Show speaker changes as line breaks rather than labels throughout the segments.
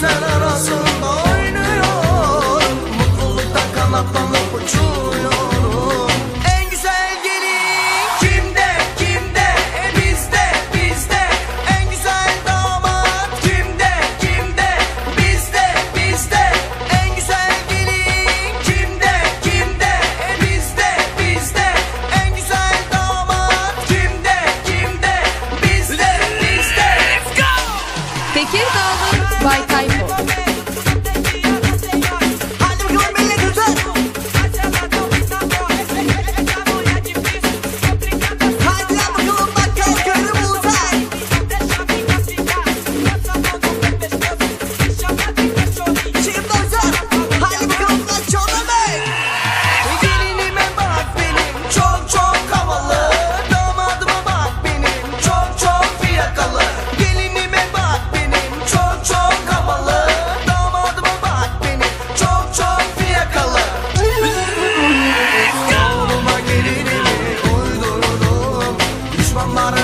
Jesus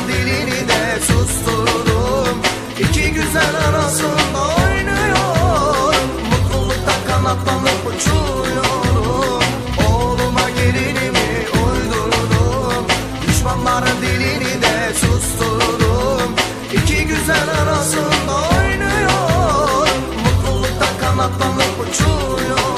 dilini de sustururum İki güzel arasında oynuyorum. Mutlulukta kanatlanıp uçuyorum. Oğluma gelinimi uydurdum. Düşmanların dilini de sustururum İki güzel arasında oynuyorum. Mutlulukta kanatlanıp uçuyorum.